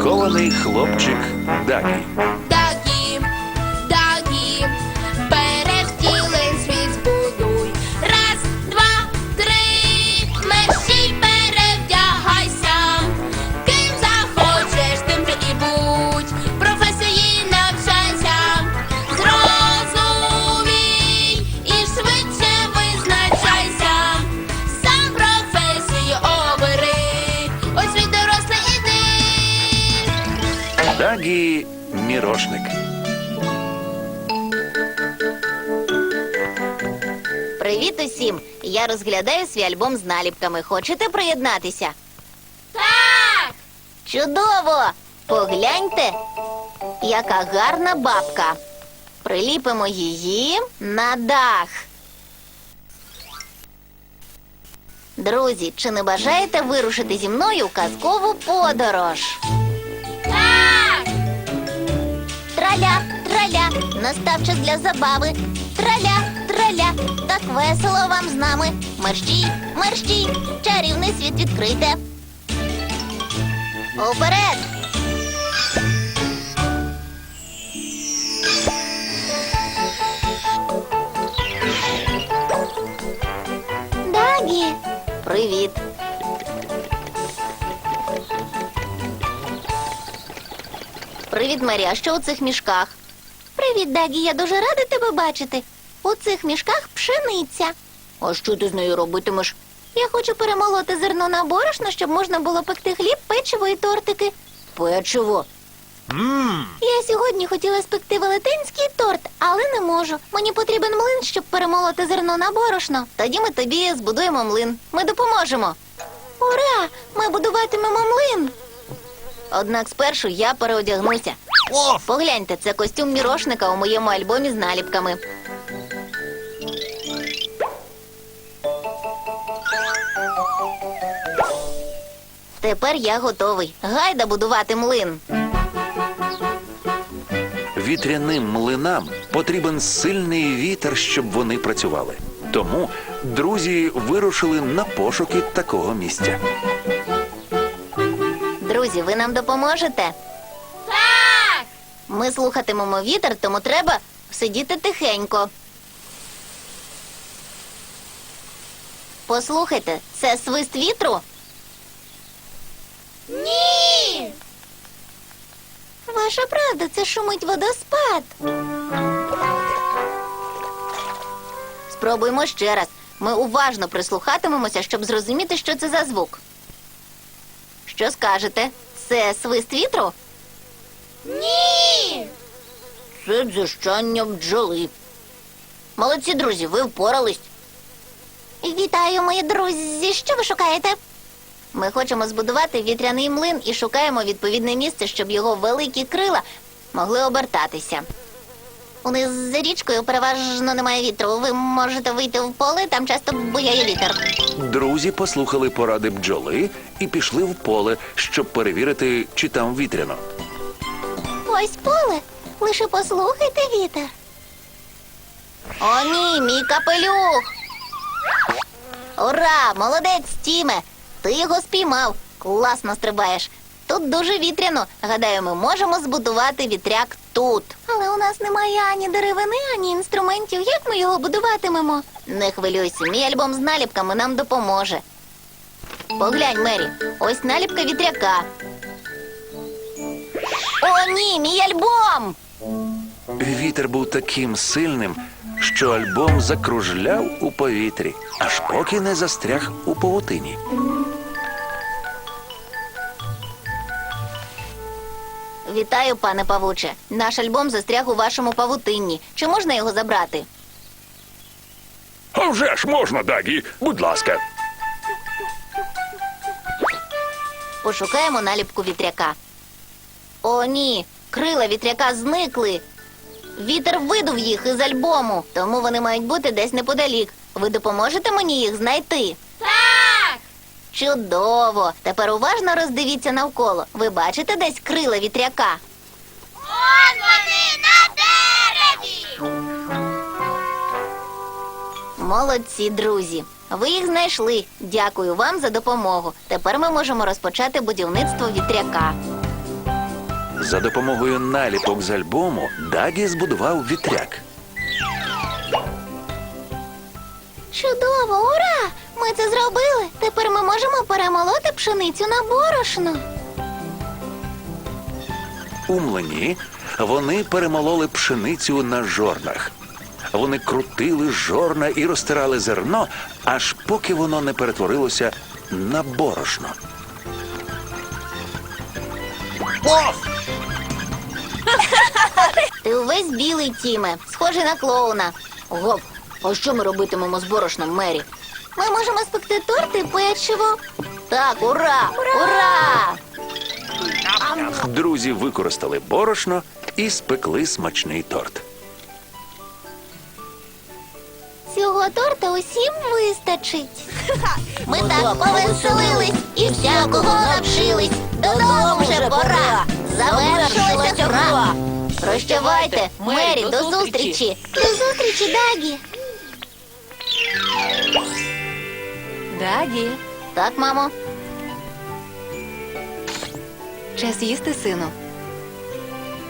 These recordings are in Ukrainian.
Закований хлопчик Дагі. Дагі мірошник. Привіт усім! Я розглядаю свій альбом з наліпками. Хочете приєднатися? Так! Чудово! Погляньте, яка гарна бабка. Приліпимо її на дах. Друзі, чи не бажаєте вирушити зі мною в казкову подорож? Траля, траля, настав час для забави. Траля, траля, так весело вам з нами. Мерщій, мерщій, чарівний світ відкрите. Уперед! Дагі! Привіт! Привіт, Мері. А що у цих мішках? Привіт, Дагі. Я дуже рада тебе бачити. У цих мішках пшениця. А що ти з нею робитимеш? Я хочу перемолоти зерно на борошно, щоб можна було пекти хліб, печиво і тортики. Печиво. Я сьогодні хотіла спекти велетенський торт, але не можу. Мені потрібен млин, щоб перемолоти зерно на борошно. Тоді ми тобі збудуємо млин. Ми допоможемо. Ура! Ми будуватимемо млин. Однак спершу я переодягнуся. Погляньте, це костюм мірошника у моєму альбомі з наліпками. Тепер я готовий. Гайда будувати млин. Вітряним млинам потрібен сильний вітер, щоб вони працювали. Тому друзі вирушили на пошуки такого місця. Друзі, ви нам допоможете? Так! Ми слухатимемо вітер, тому треба сидіти тихенько. Послухайте, це свист вітру? Ні! Ваша правда, це шумить водоспад. Спробуємо ще раз. Ми уважно прислухатимемося, щоб зрозуміти, що це за звук. Що скажете? Це свист вітру? Ні! Це дзищання бджоли. Молодці, друзі, ви впорались. Вітаю, мої друзі. Що ви шукаєте? Ми хочемо збудувати вітряний млин і шукаємо відповідне місце, щоб його великі крила могли обертатися. Униз за річкою переважно немає вітру. Ви можете вийти в поле, там часто буяє вітер. Друзі послухали поради бджоли і пішли в поле, щоб перевірити, чи там вітряно. Ось поле. Лише послухайте вітер. О, ні, мій капелюх. Ура! Молодець, Тіме! Ти його спіймав. Класно стрибаєш. Тут дуже вітряно. Гадаю, ми можемо збудувати вітряк тут. Але у нас немає ані деревини, ані інструментів. Як ми його будуватимемо? Не хвилюйся, мій альбом з наліпками нам допоможе. Поглянь, Мері, ось наліпка вітряка. О, ні, мій альбом! Вітер був таким сильним, що альбом закружляв у повітрі, аж поки не застряг у павутині. Вітаю, пане павуче. Наш альбом застряг у вашому павутинні. Чи можна його забрати? А вже ж можна, Дагі, будь ласка. Пошукаємо наліпку вітряка. О, ні, крила вітряка зникли. Вітер видув їх із альбому, тому вони мають бути десь неподалік. Ви допоможете мені їх знайти? Чудово! Тепер уважно роздивіться навколо. Ви бачите десь крила вітряка? Он вони на дереві! Молодці, друзі. Ви їх знайшли. Дякую вам за допомогу. Тепер ми можемо розпочати будівництво вітряка. За допомогою наліпок з альбому Дагі збудував вітряк. Чудово, ура! Ми це зробили. Тепер ми можемо перемолоти пшеницю на борошно. У млині вони перемололи пшеницю на жорнах. Вони крутили жорна і розтирали зерно, аж поки воно не перетворилося на борошно. Ти увесь білий, Тіме, схожий на клоуна. Гоп, а що ми робитимемо з борошном, Мері? Ми можемо спекти торт і печиво. Так, ура! Ура! Друзі використали борошно і спекли смачний торт. Цього торта усім вистачить. Ми так повеселились і всякого навчились. Додому вже пора. Завершилася гра. Прощавайте, Мері, до зустрічі. До зустрічі, Дагі. Дагі, Так, мамо. час їсти, сину.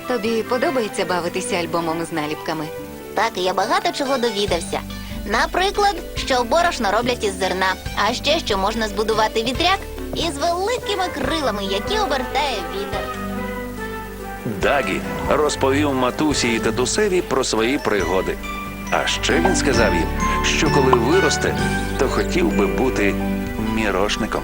Тобі подобається бавитися альбомом з наліпками? Так, я багато чого довідався. Наприклад, що борошно роблять із зерна, а ще що можна збудувати вітряк із великими крилами, які обертає вітер. Дагі розповів матусі і татусеві про свої пригоди. А ще він сказав їм, що коли виросте, то хотів би бути мірошником.